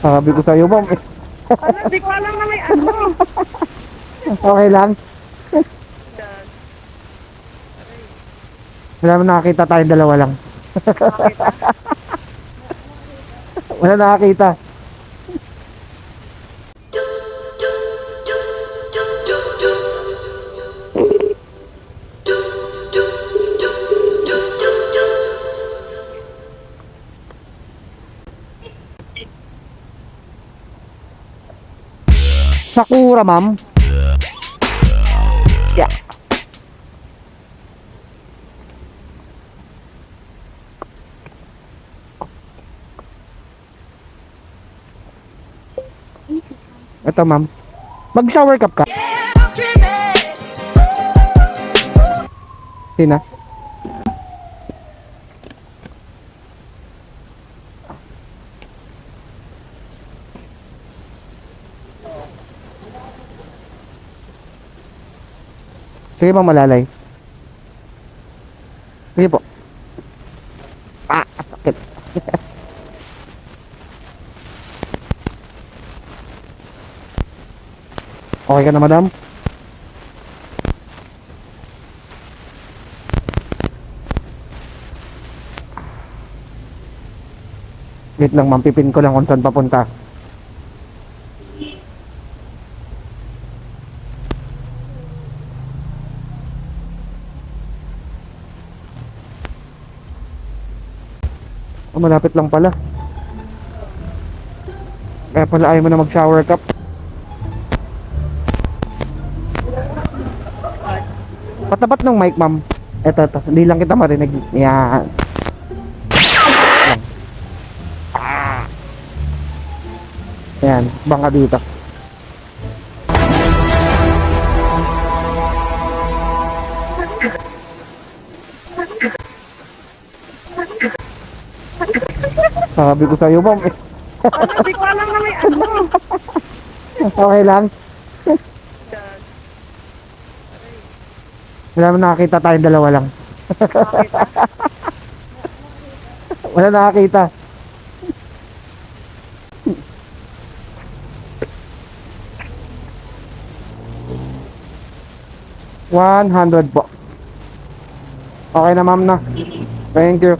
Sabi ko sa'yo, ma'am. Ano, di ko alam na may ano. Okay lang. Wala mo nakakita tayong dalawa lang. Wala nakakita. Sakura, ma'am. Yeah. Ito, ma'am. Mag-shower cup ka. Sina? Sige, ma'am, malalay. Sige po. Ah, sakit. okay ka na, madam? Wait lang, ma'am. Ko lang kung saan papunta. Oh, malapit lang pala. Kaya pala ayaw mo na mag-shower cup. Patapat ng mic, ma'am. Eto, eto. Hindi lang kita marinig. Yan. Yan. Bangka dito. Sabi ko sa'yo, ma'am. eh. Ano, di ko alam na may ano. Okay lang. Wala mo nakakita tayong dalawa lang. Wala nakakita. One hundred po. Okay na ma'am na. Thank you.